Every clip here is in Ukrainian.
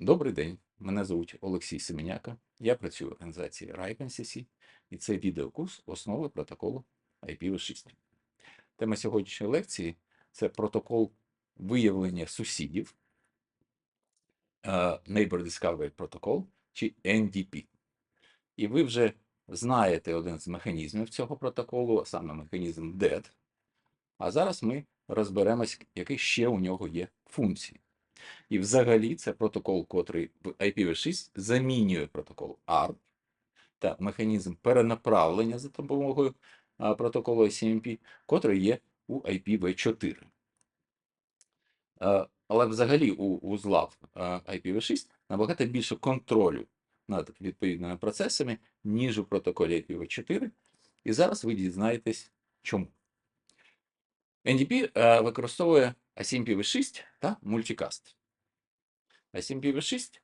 Добрий день, мене звуть Олексій Семеняка. Я працюю в організації RIPE-NCC, і це відеокурс основи протоколу IPv6. Тема сьогоднішньої лекції це протокол виявлення сусідів, е, Neighbor Discovery Protocol чи NDP. І ви вже знаєте один з механізмів цього протоколу, саме механізм DET. А зараз ми розберемось, які ще у нього є функції. І взагалі це протокол, котрий в IPv6 замінює протокол ARP та механізм перенаправлення за допомогою протоколу ICMP, котрий є у IPv4. Е, Але взагалі у вузлах е, IPv6 набагато більше контролю над відповідними процесами, ніж у протоколі IPv4. І зараз ви дізнаєтесь, чому. NDP е, використовує ASYMPv6 та Multicast. ASYMPv6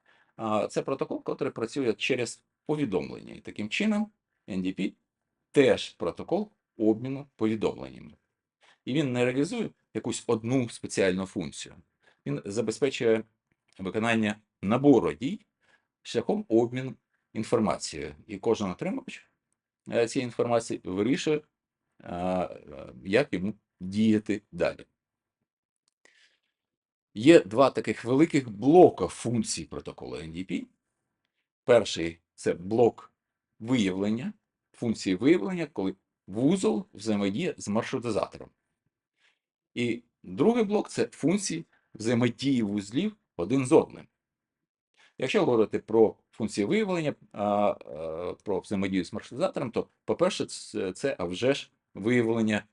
це протокол, який працює через повідомлення. І таким чином NDP теж протокол обміну повідомленнями. І він не реалізує якусь одну спеціальну функцію. Він забезпечує виконання набору дій шляхом обміну інформацією. І кожен отримувач е, цієї інформації вирішує, е, як йому діяти далі. Є два таких великих блока функцій протоколу NDP. Перший це блок виявлення, функції виявлення, коли вузол взаємодіє з маршрутизатором. І другий блок це функції взаємодії вузлів один з одним. Якщо говорити про функції виявлення, про взаємодію з маршрутизатором, то, по-перше, це а вже ж виявлення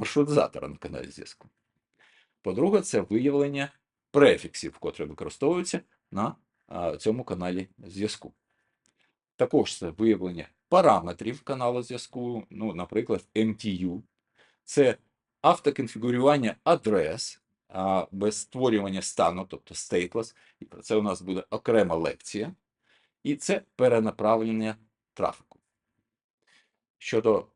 маршрутизатора на каналі зв'язку. По-друге, це виявлення префіксів, котрі використовуються на цьому каналі зв'язку. Також це виявлення параметрів каналу зв'язку, ну, наприклад, MTU. Це автоконфігурування адрес без створювання стану, тобто stateless. І про це у нас буде окрема лекція. І це перенаправлення трафіку. Щодо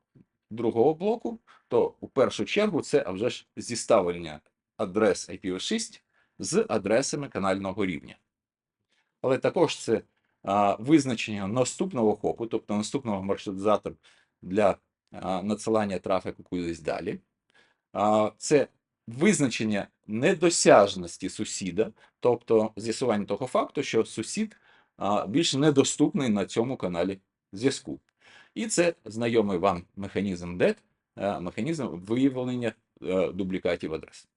другого блоку, то у першу чергу це а вже ж зіставлення адрес IPv6 з адресами канального рівня. Але також це а, визначення наступного хопу, тобто наступного маршрутизатора для а, надсилання трафіку кудись далі. А, це визначення недосяжності сусіда, тобто з'ясування того факту, що сусід а, більш недоступний на цьому каналі зв'язку. І це знайомий вам механізм DET, механізм виявлення дублікатів адрес.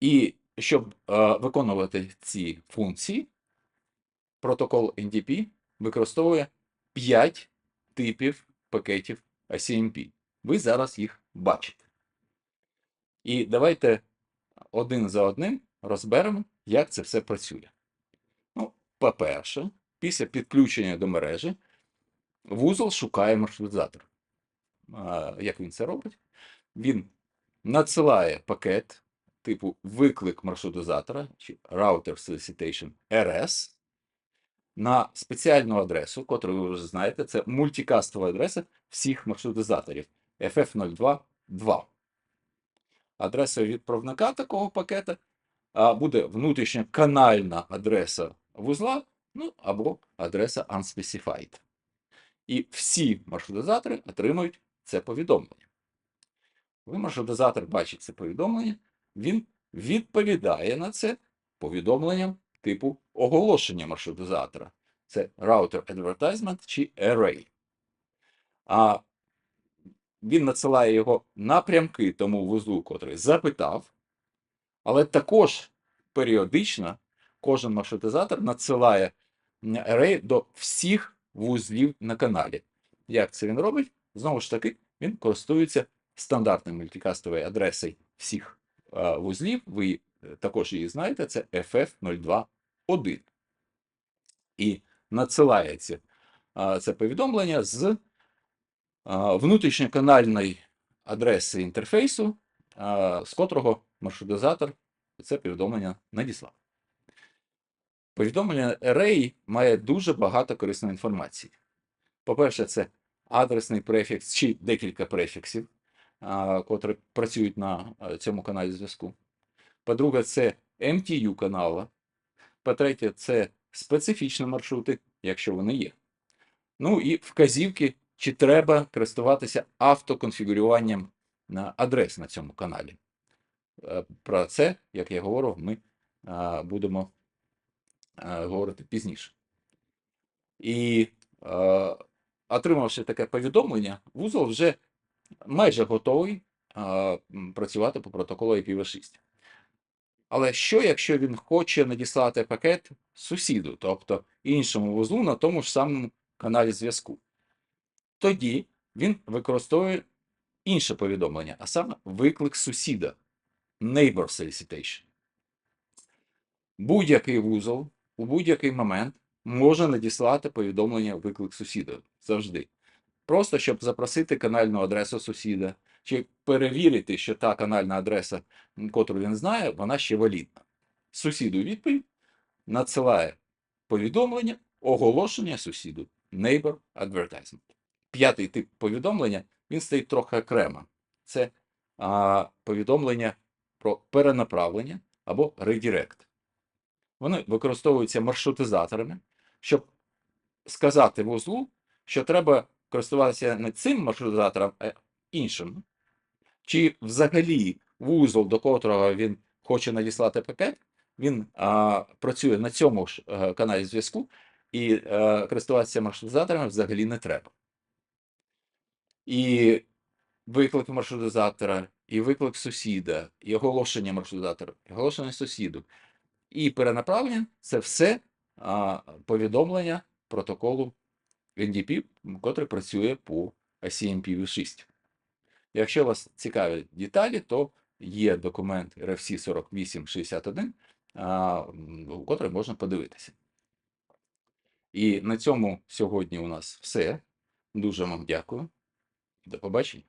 І щоб е, виконувати ці функції, протокол NDP використовує 5 типів пакетів ACMP. Ви зараз їх бачите. І давайте один за одним розберемо, як це все працює. Ну, по-перше, після підключення до мережі вузол шукає маршрутизатор. Як він це робить? Він надсилає пакет типу виклик маршрутизатора чи Router Solicitation RS на спеціальну адресу, котру ви вже знаєте, це мультикастова адреса всіх маршрутизаторів FF022. Адресою відправника такого пакета буде внутрішня канальна адреса вузла, ну або адреса unspecified. І всі маршрутизатори отримують це повідомлення. Коли маршрутизатор бачить це повідомлення, він відповідає на це повідомленням типу оголошення маршрутизатора. Це Router Advertisement чи Array. А він надсилає його напрямки тому вузлу, котрий запитав, але також періодично кожен маршрутизатор надсилає Array до всіх вузлів на каналі. Як це він робить? Знову ж таки, він користується стандартною мультикастовою адресою всіх а, вузлів, ви е, також її знаєте, це FF021. І надсилається а, це повідомлення з а, внутрішньоканальної адреси інтерфейсу, а, з котрого маршрутизатор це повідомлення надіслав. Повідомлення Array має дуже багато корисної інформації. По-перше, це адресний префікс чи декілька префіксів, котрі працюють на цьому каналі зв'язку. По-друге, це MTU канала, По-третє, це специфічні маршрути, якщо вони є. Ну і вказівки, чи треба користуватися автоконфігуруванням на адрес на цьому каналі. Е, Про це, як я говорив, ми будемо говорити пізніше. І е, отримавши таке повідомлення, вузол вже майже готовий м, працювати по протоколу IPv6. Але що, якщо він хоче надіслати пакет сусіду, тобто іншому вузлу на тому ж самому каналі зв'язку? Тоді він використовує інше повідомлення, а саме виклик сусіда Neighbor Solicitation. Будь-який вузол у будь-який момент може надіслати повідомлення виклик сусіда завжди. Просто щоб запросити канальну адресу сусіда, чи перевірити, що та канальна адреса, котру він знає, вона ще валідна. Сусіду відповідь надсилає повідомлення, оголошення сусіду Neighbor Advertisement. П'ятий тип повідомлення він стоїть трохи окремо. Це а, повідомлення про перенаправлення або редирект. Вони використовуються маршрутизаторами, щоб сказати вузлу, що треба користуватися не цим маршрутизатором, а іншим. Чи взагалі вузол, до котрого він хоче надіслати пакет, він а, працює на цьому ж е, каналі зв'язку, і е, користуватися маршрутизаторами взагалі не треба. І виклик маршрутизатора, і виклик сусіда, і оголошення маршрутизатора, і оголошення сусіду, і перенаправлення це все а, повідомлення протоколу NDP, котрий працює по ICMPv6. Якщо вас цікавлять деталі, то є документ RFC 4861, а, м, котрий можна подивитися. І на цьому сьогодні у нас все. Дуже вам дякую. До побачення.